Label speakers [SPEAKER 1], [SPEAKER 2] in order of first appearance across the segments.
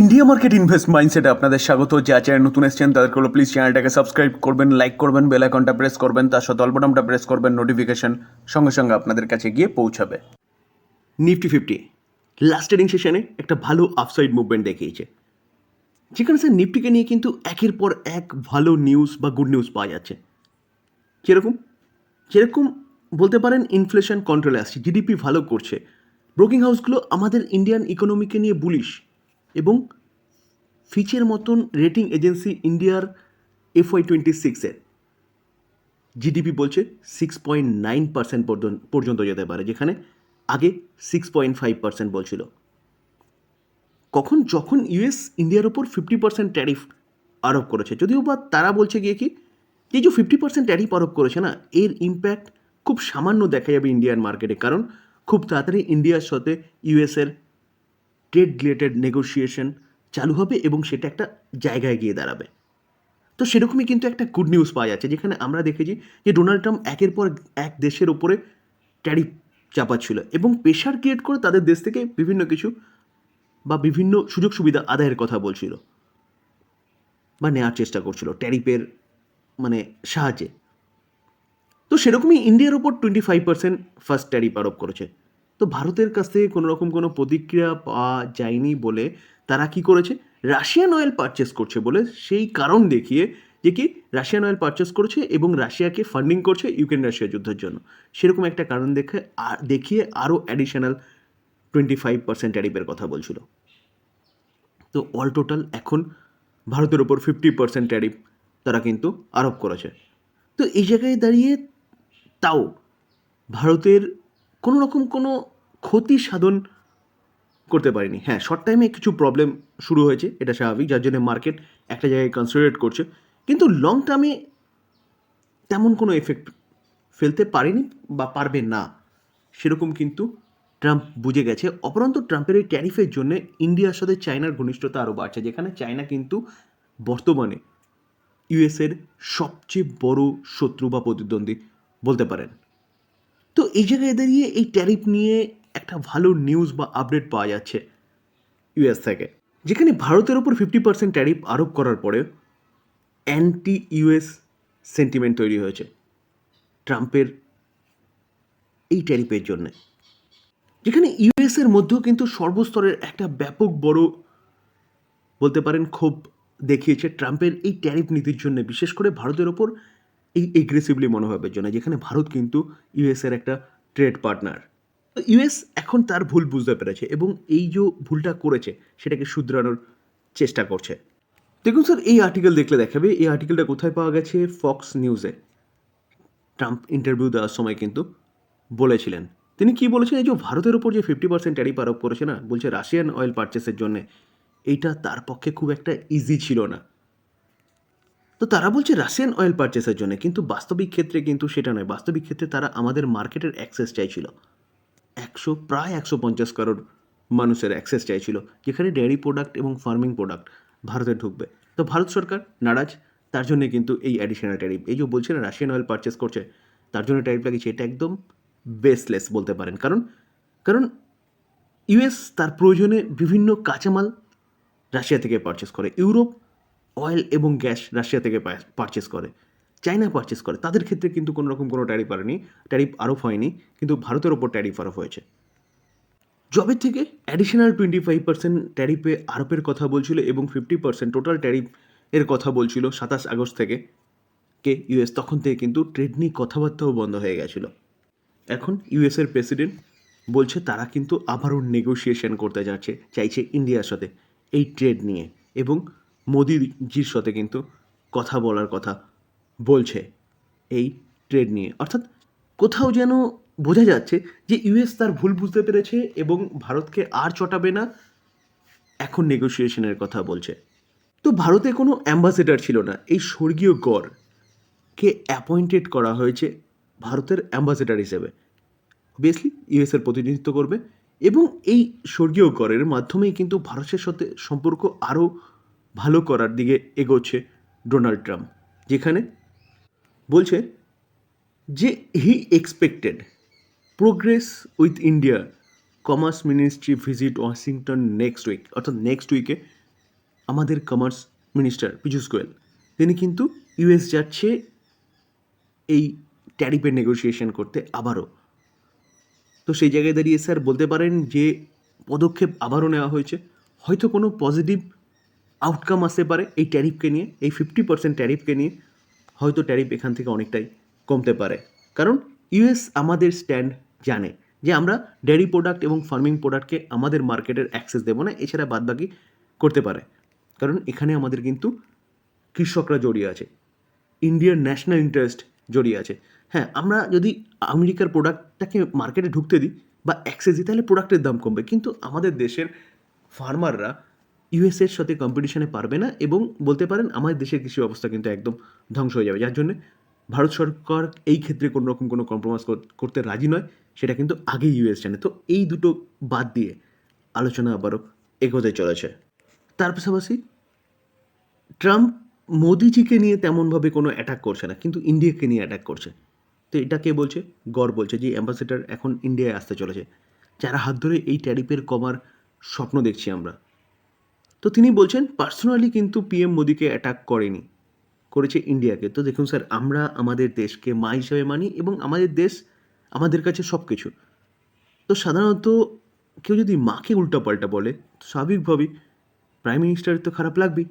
[SPEAKER 1] India market invest মাইন্ডসেটে আপনাদের স্বাগত। যা চ্যানেল নতুন এসছেন, তাদেরকে হলো প্লিজ চ্যানেলটাকে সাবস্ক্রাইব করবেন লাইক করবেন বেল আইকনটা প্রেস করবেন, তার সাথে অল্পটামটা প্রেস করবেন নোটিফিকেশন সঙ্গে সঙ্গে আপনাদের কাছে গিয়ে পৌঁছাবে। নিফটি ফিফটি লাস্ট ট্রেডিং সেশনে একটা ভালো আপসাইড মুভমেন্ট দেখিয়েছে। যেখানে স্যার নিফটিকে নিয়ে কিন্তু একের পর এক ভালো নিউজ বা গুড নিউজ পাওয়া যাচ্ছে। কীরকম? যেরকম বলতে পারেন ইনফ্লেশন কন্ট্রোলে আসছে জিডিপি ভালো করছে। ব্রোকিং হাউসগুলো আমাদের ইন্ডিয়ান ইকোনমিকে নিয়ে বুলিশ এবং ফিচের মতন রেটিং এজেন্সি ইন্ডিয়ার এফওয়াই টোয়েন্টি সিক্সের জিডিপি বলছে সিক্স পয়েন্ট নাইন পার্সেন্ট পর্যন্ত যেতে পারে, যেখানে আগে সিক্স পয়েন্ট ফাইভ পার্সেন্ট বলছিল। কখন, যখন ইউএস ইন্ডিয়ার ওপর ফিফটি পার্সেন্ট ট্যারিফ আরোপ করেছে, যদিও বা তারা বলছে গিয়ে কি, এই যে ফিফটি পার্সেন্ট ট্যারিফ আরোপ করেছে না, এর ইম্প্যাক্ট খুব সামান্য দেখা যাবে ইন্ডিয়ান মার্কেটে কারণ খুব তাড়াতাড়ি ইন্ডিয়ার সাথে ইউএসের ট্রেড রিলেটেড নেগোসিয়েশন চালু হবে এবং সেটা একটা জায়গায় গিয়ে দাঁড়াবে। তো সেরকমই কিন্তু একটা গুড নিউজ পাওয়া যাচ্ছে, যেখানে আমরা দেখেছি যে ডোনাল্ড ট্রাম্প একের পর এক দেশের ওপরে ট্যারিফ চাপাচ্ছিল এবং প্রেশার ক্রিয়েট করে তাদের দেশ থেকে বিভিন্ন কিছু বা বিভিন্ন সুযোগ সুবিধা আদায়ের কথা বলছিল বা নেওয়ার চেষ্টা করছিল ট্যারিফের মানে সাহায্যে। তো সেরকমই ইন্ডিয়ার ওপর twenty five percent first tariff আরোপ করেছে। তো ভারতের কাছ থেকে কোনো রকম কোনো প্রতিক্রিয়া পাওয়া যায়নি বলে তারা কি করেছে? রাশিয়ান অয়েল পারচেস করছে বলে সেই কারণ দেখিয়ে যে কি রাশিয়ান অয়েল পারচেস করেছে এবং রাশিয়াকে ফান্ডিং করছে ইউক্রেন রাশিয়া যুদ্ধের জন্য। সেরকম একটা কারণ দেখে দেখিয়ে আরও অ্যাডিশনাল টোয়েন্টি ফাইভ পার্সেন্ট ট্যারিফের কথা বলছিল। তো অল টোটাল এখন ভারতের ওপর ফিফটি পার্সেন্ট ট্যারিফ তারা কিন্তু আরোপ করেছে। তো এই জায়গায় দাঁড়িয়ে তাও ভারতের কোনো রকম কোনো ক্ষতি সাধন করতে পারেনি। হ্যাঁ শর্ট টাইমে কিছু প্রবলেম শুরু হয়েছে, এটা স্বাভাবিক, যার জন্য মার্কেট একটা জায়গায় কনসিডারেট করছে। কিন্তু লং টার্মে তেমন কোনো এফেক্ট ফেলতে পারেনি বা পারবে না। সেরকম কিন্তু ট্রাম্প বুঝে গেছে। অপরন্ত ট্রাম্পের এই ট্যারিফের জন্য ইন্ডিয়ার সাথে চায়নার ঘনিষ্ঠতা আরও বাড়ছে, যেখানে চায়না কিন্তু বর্তমানে ইউএসের সবচেয়ে বড় শত্রু বা প্রতিদ্বন্দ্বী বলতে পারেন। এই জায়গায় দাঁড়িয়ে এই ট্যারিফ নিয়ে একটা ভালো নিউজ বা আপডেট পাওয়া যাচ্ছে ইউএস থেকে। যেখানে ভারতের ওপর ফিফটি পার্সেন্ট ট্যারিফ আরোপ করার পরে অ্যান্টি ইউএস সেন্টিমেন্ট তৈরি হয়েছে ট্রাম্পের এই ট্যারিফের জন্যে। যেখানে ইউএসের মধ্যেও কিন্তু সর্বস্তরের একটা ব্যাপক বড় বলতে পারেন ক্ষোভ দেখিয়েছে ট্রাম্পের এই ট্যারিফ নীতির জন্য, বিশেষ করে ভারতের ওপর এই এগ্রেসিভলি মনোভাবের জন্য যেখানে ভারত কিন্তু ইউএসের একটা ট্রেড পার্টনার ইউএস এখন তার ভুল বুঝতে পেরেছে এবং এই যে ভুলটা করেছে, সেটাকে শুধরানোর চেষ্টা করছে। দেখুন স্যার এই আর্টিকেল দেখলে দেখাবে, এই আর্টিকেলটা কোথায় পাওয়া গেছে? ফক্স নিউজে ট্রাম্প ইন্টারভিউ দেওয়ার সময় কিন্তু বলেছিলেন। তিনি কি বলেছেন এই যে ভারতের ওপর যে ফিফটি পার্সেন্ট ট্যারিফ আরোপ করেছে না, বলছে রাশিয়ান অয়েল পারচেসের জন্য, এইটা তার পক্ষে খুব একটা ইজি ছিল না। তো তারা বলছে রাশিয়ান অয়েল পারচেসের জন্য, কিন্তু বাস্তবিক ক্ষেত্রে কিন্তু সেটা নয়। বাস্তবিক ক্ষেত্রে তারা আমাদের মার্কেটের অ্যাক্সেস চাইছিল। একশো, প্রায় একশো পঞ্চাশ কারোর মানুষের অ্যাক্সেস চাইছিল, যেখানে ডেয়ারি প্রোডাক্ট এবং ফার্মিং প্রোডাক্ট ভারতে ঢুকবে। তো ভারত সরকার নারাজ, তার জন্য কিন্তু এই অ্যাডিশনাল ট্যারিফ এই যে বলছে না রাশিয়ান অয়েল পারচেস করছে, তার জন্য ট্যারিফ লাগিয়েছে এটা একদম বেসলেস বলতে পারেন। কারণ কারণ ইউএস তার প্রয়োজনে বিভিন্ন কাঁচামাল রাশিয়া থেকে পারচেস করে। ইউরোপ অয়েল এবং গ্যাস রাশিয়া থেকে পারচেস করে। চায়না পারচেস করে। তাদের ক্ষেত্রে কিন্তু কোনো রকম কোনো ট্যারিফ আরেনি ট্যারিফ আরোপ হয়নি, কিন্তু ভারতের ওপর ট্যারিফ আরোপ হয়েছে। জবের থেকে অ্যাডিশনাল টোয়েন্টি ফাইভ পার্সেন্ট ট্যারিফে আরোপের কথা বলছিল এবং ফিফটি পার্সেন্ট টোটাল ট্যারিফ এর কথা বলছিল সাতাশ আগস্ট থেকে। কে? ইউএস তখন থেকে কিন্তু ট্রেড নিয়ে কথাবার্তাও বন্ধ হয়ে গেছিল। এখন ইউএসের প্রেসিডেন্ট বলছে তারা কিন্তু আবারও নেগোসিয়েশন করতে যাচ্ছে, চাইছে ইন্ডিয়ার সাথে এই ট্রেড নিয়ে এবং মোদিজির সাথে কিন্তু কথা বলার কথা বলছে এই ট্রেড নিয়ে। অর্থাৎ কোথাও যেন বোঝা যাচ্ছে যে ইউএস তার ভুল বুঝতে পেরেছে এবং ভারতকে আর চটাবে না, এখন নেগোসিয়েশনের কথা বলছে। তো ভারতে কোনো অ্যাম্বাসেডার ছিল না, এই স্বর্গীয় গড়কে অ্যাপয়েন্টেড করা হয়েছে ভারতের অ্যাম্বাসেডার হিসেবে। অবভিয়াসলি ইউএসের প্রতিনিধিত্ব করবে এবং এই স্বর্গীয় গড়ের মাধ্যমেই কিন্তু ভারতের সাথে সম্পর্ক আরও ভালো করার দিকে এগোচ্ছে ডোনাল্ড ট্রাম্প, যেখানে বলছে যে he expected progress with India commerce ministry visit Washington next week, অর্থাৎ নেক্সট উইকে আমাদের কমার্স মিনিস্টার পীযূষ গোয়েল। তিনি কিন্তু ইউএস যাচ্ছে এই ট্যারিফের নেগোসিয়েশন করতে আবারও। তো সেই জায়গায় দাঁড়িয়ে স্যার বলতে পারেন যে পদক্ষেপ আবারও নেওয়া হয়েছে। হয়তো কোনো পজিটিভ আউটকাম আসতে পারে এই ট্যারিফকে নিয়ে, এই ফিফটি পার্সেন্ট ট্যারিফকে নিয়ে, হয়তো ট্যারিফ এখান থেকে অনেকটাই কমতে পারে। কারণ ইউএস আমাদের স্ট্যান্ড জানে যে আমরা ডেয়ারি প্রোডাক্ট এবং ফার্মিং প্রোডাক্টকে আমাদের মার্কেটের অ্যাক্সেস দেবো না, এছাড়া বাদবাকি করতে পারে। কারণ এখানে আমাদের কিন্তু কৃষকরা জড়িয়ে আছে ইন্ডিয়ার ন্যাশনাল ইন্টারেস্ট জড়িয়ে আছে। হ্যাঁ আমরা যদি আমেরিকার প্রোডাক্টটাকে মার্কেটে ঢুকতে দিই বা অ্যাক্সেস দিই, তাহলে প্রোডাক্টের দাম কমবে। কিন্তু আমাদের দেশের ফার্মাররা ইউএসএর সাথে কম্পিটিশনে পারবে না এবং বলতে পারেন আমাদের দেশের কৃষি ব্যবস্থা কিন্তু একদম ধ্বংস হয়ে যাবে। যার জন্য ভারত সরকার এই ক্ষেত্রে কোনো রকম কোনো কম্প্রোমাইজ করতে রাজি নয়। সেটা কিন্তু আগেই ইউএস জানে। তো এই দুটো বাদ দিয়ে আলোচনা আবারও এগোতে চলেছে। তার পাশাপাশি ট্রাম্প মোদিজিকে নিয়ে তেমনভাবে কোনো অ্যাটাক করছে না, কিন্তু ইন্ডিয়াকে নিয়ে অ্যাটাক করছে। তো এটা কে বলছে? গড় বলছে, যে অ্যাম্বাসেডার এখন ইন্ডিয়ায় আসতে চলেছে। যারা হাত ধরে এই ট্যারিফের কমার স্বপ্ন দেখছি আমরা। তো তিনি বলছেন পার্সোনালি কিন্তু পিএম মোদিকে অ্যাটাক করেনি, করেছে ইন্ডিয়াকে তো দেখুন স্যার আমরা আমাদের দেশকে মা হিসাবে মানি এবং আমাদের দেশ আমাদের কাছে সব কিছু তো সাধারণত কেউ যদি মাকে উল্টাপাল্টা বলে, তো স্বাভাবিকভাবেই প্রাইম মিনিস্টারের তো খারাপ লাগবেই।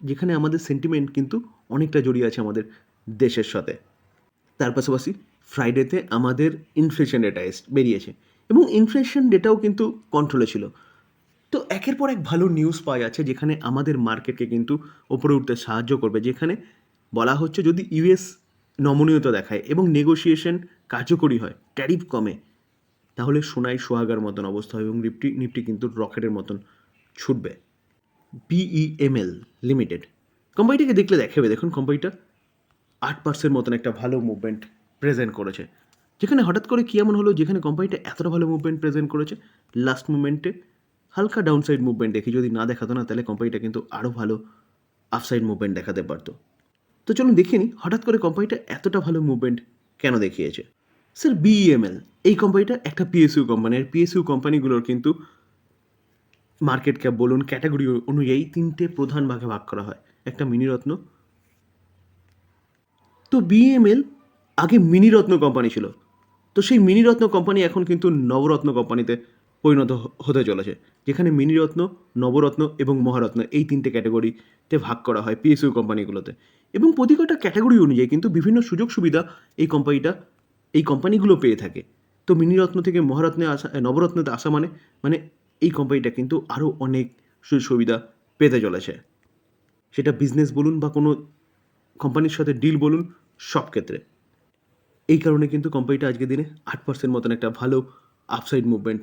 [SPEAKER 1] যেখানে আমাদের সেন্টিমেন্ট কিন্তু অনেকটা জড়িয়ে আছে আমাদের দেশের সাথে। তার পাশাপাশি ফ্রাইডেতে আমাদের ইনফ্লেশন ডেটা বেরিয়েছে। এবং ইনফ্লেশন ডেটাও কিন্তু কন্ট্রোলে ছিল। তো একের পর এক ভালো নিউজ পাওয়া যাচ্ছে যেখানে আমাদের মার্কেটকে কিন্তু ওপরে উঠতে সাহায্য করবে, যেখানে বলা হচ্ছে যদি ইউএস নমনীয়তা দেখায় এবং নেগোসিয়েশন কার্যকরী হয় ট্যারিফ কমে, তাহলে সোনাই সোহাগার মতন অবস্থা হয় এবং নিফটি নিফটি কিন্তু রকেটের মতন ছুটবে। বিইএমএল লিমিটেড কোম্পানিটাকে দেখলে দেখাবে, দেখুন কোম্পানিটা আট পার্সেন্ট মতন একটা ভালো মুভমেন্ট প্রেজেন্ট করেছে। যেখানে হঠাৎ করে কী এমন হলো, যেখানে কোম্পানিটা এতটা ভালো মুভমেন্ট প্রেজেন্ট করেছে লাস্ট মুভমেন্টে হালকা ডাউনসাইড মুভমেন্ট দেখি, যদি না দেখাতো না, তাহলে কোম্পানিটা কিন্তু আরও ভালো আপসাইড মুভমেন্ট দেখাতে পারতো। তো চলুন দেখে নিই, হঠাৎ করে কোম্পানিটা এতটা ভালো মুভমেন্ট কেন দেখিয়েছে? স্যার বিএমএল এই কোম্পানিটা একটা পিএসইউ কোম্পানি আর পিএসইউ কোম্পানিগুলোর কিন্তু মার্কেট ক্যাপ বলুন ক্যাটাগরি অনুযায়ী তিনটে প্রধান ভাগে ভাগ করা হয়। একটা মিনিরত্ন। তো বিএমএল আগে মিনিরত্ন কোম্পানি ছিল। তো সেই মিনিরত্ন কোম্পানি এখন কিন্তু নবরত্ন কোম্পানিতে পরিণত হতে চলেছে, যেখানে মিনিরত্ন, নবরত্ন এবং মহারত্ন এই তিনটে ক্যাটাগরিতে ভাগ করা হয় পিএসইউ কোম্পানিগুলোতে। এবং প্রতিকটা ক্যাটাগরি অনুযায়ী কিন্তু বিভিন্ন সুযোগ সুবিধা এই কোম্পানিটা, এই কোম্পানিগুলো পেয়ে থাকে। তো মিনিরত্ন থেকে মহারত্নে আসা নবরত্নতে আসা মানে মানে এই কোম্পানিটা কিন্তু আরও অনেক সুযোগ সুবিধা পেতে চলেছে। সেটা বিজনেস বলুন বা কোনো কোম্পানির সাথে ডিল বলুন, সব ক্ষেত্রে। এই কারণে কিন্তু কোম্পানিটা আজকের দিনে আট পার্সেন্ট মতন একটা ভালো আপসাইড মুভমেন্ট